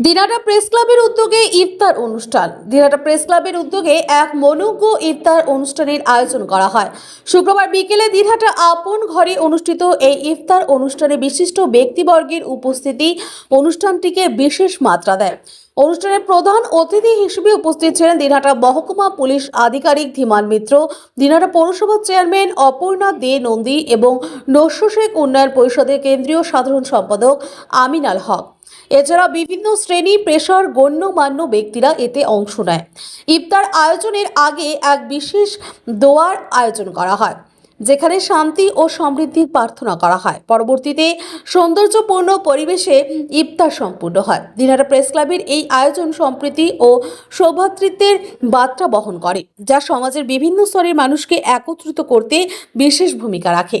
Dinhata press ক্লাবের উদ্যোগে ইফতার অনুষ্ঠান। দিনাটা প্রেস ক্লাবের উদ্যোগে এক মনোজ্ঞ ইফতার অনুষ্ঠানের আয়োজন করা হয়। শুক্রবার বিকেলে দিনহাটা আপন ঘরে অনুষ্ঠিত এই ইফতার অনুষ্ঠানে বিশিষ্ট ব্যক্তিবর্গের উপস্থিতি অনুষ্ঠানটিকে বিশেষ মাত্রা দেয়। অনুষ্ঠানের প্রধান অতিথি হিসেবে উপস্থিত ছিলেন দিনহাটা মহকুমা পুলিশ আধিকারিক ধীমান মিত্র দিনহাটা পৌরসভার চেয়ারম্যান অপর্ণা দে নন্দী এবং নস্য শেখ উন্নয়ন পরিষদের কেন্দ্রীয় সাধারণ সম্পাদক আমিনাল হক। এছাড়া বিভিন্ন শ্রেণি পেশার গণ্যমান্য ব্যক্তিরা এতে অংশ নেয়। ইফতার আয়োজনের আগে এক বিশেষ দোয়ার আয়োজন করা হয়, যেখানে শান্তি ও সমৃদ্ধির প্রার্থনা করা হয়। পরবর্তীতে সৌন্দর্যপূর্ণ পরিবেশে ইফতার সম্পূর্ণ হয়। দিনহাটা প্রেস ক্লাবের এই আয়োজন সম্প্রীতি ও সৌভাতৃত্বের বার্তা বহন করে, যা সমাজের বিভিন্ন স্তরের মানুষকে একত্রিত করতে বিশেষ ভূমিকা রাখে।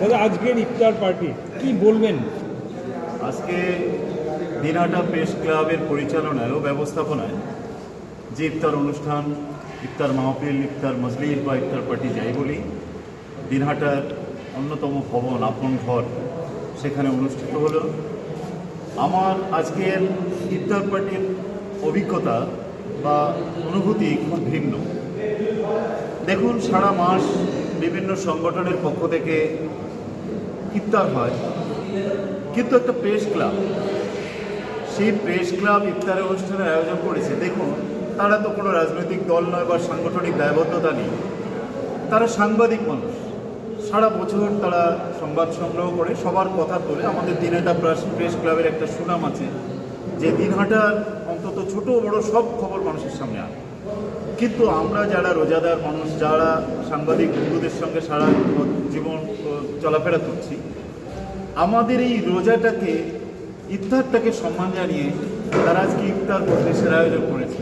দাদা, আজকের ইফতার পার্টি, কি বলবেন? আজকে দিনহাটা প্রেস ক্লাবের পরিচালনায় ও ব্যবস্থাপনায় যে ইফতার অনুষ্ঠান, ইফতার মাহফিল, ইফতার মজলিস বা ইফতার পার্টি যাই বলি, দিনহাটার অন্যতম ভবন, আপন ঘর, সেখানে অনুষ্ঠিত হলো। আমার আজকের ইফতার পার্টির অভিজ্ঞতা বা অনুভূতি খুব ভিন্ন। দেখুন, সারা মাস বিভিন্ন সংগঠনের পক্ষ থেকে ইফতার হয়, কিন্তু একটা প্রেস ক্লাব সেই প্রেস ক্লাব ইফতারের অনুষ্ঠানের আয়োজন করেছে। দেখুন, তারা তো কোনো রাজনৈতিক দল নয় বা সাংগঠনিক দায়বদ্ধতা নেই। তারা সাংবাদিক মানুষ। সারা বছর তারা সংবাদ সংগ্রহ করে, সবার কথা তোলে। আমাদের দিনহাটা প্রেস প্রেস ক্লাবের একটা সুনাম আছে, যে দিনহাটার অন্তত ছোট বড় সব খবর মানুষের সামনে আনে। কিন্তু আমরা যারা রোজাদার মানুষ, যারা সাংবাদিক বন্ধুদের সঙ্গে সারা জীবন চলাফেরা করছি, আমাদের এই রোজাটাকে, ইফতারটাকে সম্মান জানিয়ে তারা আজকে ইফতার পরিবেশের আয়োজন করেছে।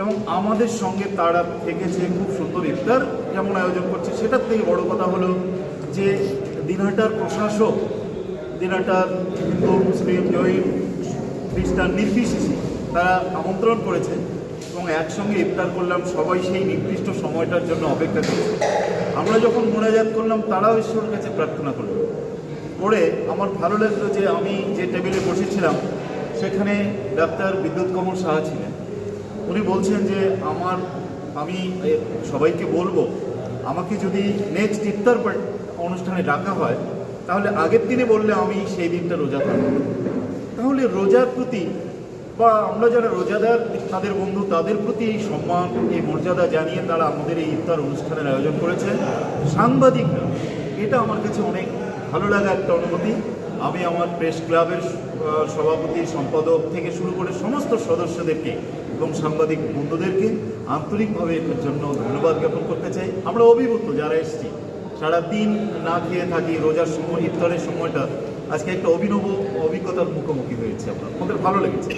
এবং আমাদের সঙ্গে তারা থেকেছে খুব সুন্দর ইফতার যেমন আয়োজন করছে। সেটার থেকে বড় কথা হলো যে দিনহাটার প্রশাসক, দিনহাটার হিন্দু, মুসলিম, জৈন, খ্রিস্টান, নির্বিশেষে তারা আমন্ত্রণ করেছে এবং একসঙ্গে ইফতার করলাম, সবাই সেই নির্দিষ্ট সময়টার জন্য অপেক্ষা করেছে। আমরা যখন মোনাজাত করলাম, তারাও ঈশ্বরের কাছে প্রার্থনা করল। করে আমার ভালো লাগল যে আমি যে টেবিলে বসেছিলাম, সেখানে ডাক্তার বিদ্যুৎ কমল সাহা ছিলেন। উনি বলছেন যে, আমার, আমি সবাইকে বলব, আমাকে যদি নেক্সট ইফতার পার- অনুষ্ঠানে ডাকা হয়, তাহলে আগের দিনে বললে আমি সেই দিনটা রোজা থাকব তাহলে রোজার প্রতি বা আমরা যারা রোজাদার, তাদের বন্ধু, তাদের প্রতি এই সম্মান, এই মর্যাদা জানিয়ে তারা আমাদের এই ইফতার অনুষ্ঠানের আয়োজন করেছে। সাংবাদিকরা, এটা আমার কাছে অনেক ভালো লাগা একটা অনুভূতি। আমি আমার প্রেস ক্লাবের সভাপতি, সম্পাদক থেকে শুরু করে সমস্ত সদস্যদেরকে এবং সাংবাদিক বন্ধুদেরকে আন্তরিকভাবে এর জন্য ধন্যবাদ জ্ঞাপন করতে চাই। আমরা অভিভূত যারা এসেছি, সারাদিন না খেয়ে থাকি, রোজার সময়, ইফতারের সময়টা আজকে একটা অভিনব অভিজ্ঞতার মুখোমুখি হয়েছে আপনার আমাদের ভালো লেগেছে।